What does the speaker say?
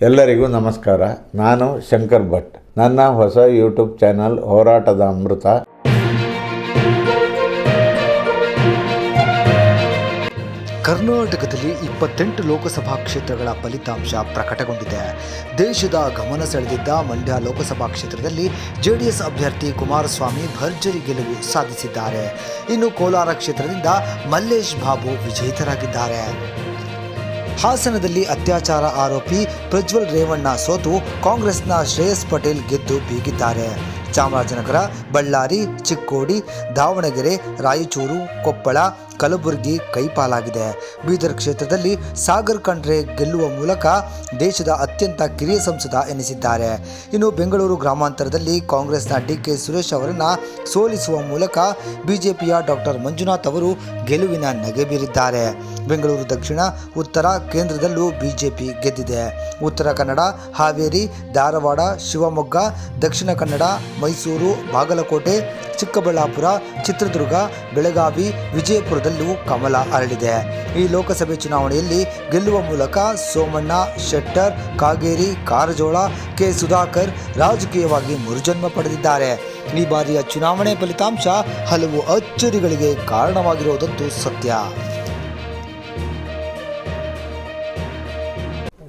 ಎಲ್ಲರಿಗೂ ನಮಸ್ಕಾರ. ನಾನು ಶಂಕರ್ ಭಟ್. ನನ್ನ ಹೊಸ ಯೂಟ್ಯೂಬ್ ಚಾನಲ್ ಹೋರಾಟದ ಅಮೃತ. ಕರ್ನಾಟಕದಲ್ಲಿ ಇಪ್ಪತ್ತೆಂಟು ಲೋಕಸಭಾ ಕ್ಷೇತ್ರಗಳ ಫಲಿತಾಂಶ ಪ್ರಕಟಗೊಂಡಿದೆ. ದೇಶದ ಗಮನ ಸೆಳೆದಿದ್ದ ಮಂಡ್ಯ ಲೋಕಸಭಾ ಕ್ಷೇತ್ರದಲ್ಲಿ ಜೆಡಿಎಸ್ ಅಭ್ಯರ್ಥಿ ಕುಮಾರಸ್ವಾಮಿ ಭರ್ಜರಿ ಗೆಲುವು ಸಾಧಿಸಿದ್ದಾರೆ. ಇನ್ನು ಕೋಲಾರ ಕ್ಷೇತ್ರದಿಂದ ಮಲ್ಲೇಶ್ ಬಾಬು ವಿಜೇತರಾಗಿದ್ದಾರೆ. ಹಾಸನದಲ್ಲಿ ಅತ್ಯಾಚಾರ ಆರೋಪಿ ಪ್ರಜ್ವಲ್ ರೇವಣ್ಣ ಸೋತು ಕಾಂಗ್ರೆಸ್ನ ಶ್ರೇಯಸ್ ಪಟೇಲ್ ಗೆದ್ದು ಬೀಗಿದ್ದಾರೆ. ಚಾಮರಾಜನಗರ, ಬಳ್ಳಾರಿ, ಚಿಕ್ಕೋಡಿ, ದಾವಣಗೆರೆ, ರಾಯಚೂರು, ಕೊಪ್ಪಳ, ಕಲಬುರಗಿ ಕೈಪಾಲಾಗಿದೆ. ಬೀದರ್ ಕ್ಷೇತ್ರದಲ್ಲಿ ಸಾಗರ್ ಖಂಡ್ರೆ ಗೆಲ್ಲುವ ಮೂಲಕ ದೇಶದ ಅತ್ಯಂತ ಕಿರಿಯ ಸಂಸದ ಎನಿಸಿದ್ದಾರೆ. ಇನ್ನು ಬೆಂಗಳೂರು ಗ್ರಾಮಾಂತರದಲ್ಲಿ ಕಾಂಗ್ರೆಸ್ನ ಡಿ ಕೆ ಸುರೇಶ್ ಅವರನ್ನು ಸೋಲಿಸುವ ಮೂಲಕ ಬಿಜೆಪಿಯ ಡಾಕ್ಟರ್ ಮಂಜುನಾಥ್ ಅವರು ಗೆಲುವಿನ ನಗೆ ಬೀರಿದ್ದಾರೆ. ಬೆಂಗಳೂರು ದಕ್ಷಿಣ, ಉತ್ತರ ಕೇಂದ್ರದಲ್ಲೂ ಬಿಜೆಪಿ ಗೆದ್ದಿದೆ. ಉತ್ತರ ಕನ್ನಡ, ಹಾವೇರಿ, ಧಾರವಾಡ, ಶಿವಮೊಗ್ಗ, ದಕ್ಷಿಣ ಕನ್ನಡ, ಮೈಸೂರು, ಬಾಗಲಕೋಟೆ, ಚಿಕ್ಕಬಳ್ಳಾಪುರ, ಚಿತ್ರದುರ್ಗ, ಬೆಳಗಾವಿ, ವಿಜಯಪುರದಲ್ಲೂ ಕಮಲ ಅರಳಿದೆ. ಈ ಲೋಕಸಭೆ ಚುನಾವಣೆಯಲ್ಲಿ ಗೆಲ್ಲುವ ಮೂಲಕ ಸೋಮಣ್ಣ, ಶೆಟ್ಟರ್, ಕಾಗೇರಿ, ಕಾರಜೋಳ, ಕೆ ಸುಧಾಕರ್ ರಾಜಕೀಯವಾಗಿ ಮರುಜನ್ಮ ಪಡೆದಿದ್ದಾರೆ. ಈ ಬಾರಿಯ ಚುನಾವಣೆ ಫಲಿತಾಂಶ ಹಲವು ಅಚ್ಚರಿಗಳಿಗೆ ಕಾರಣವಾಗಿರುವುದಂತೂ ಸತ್ಯ.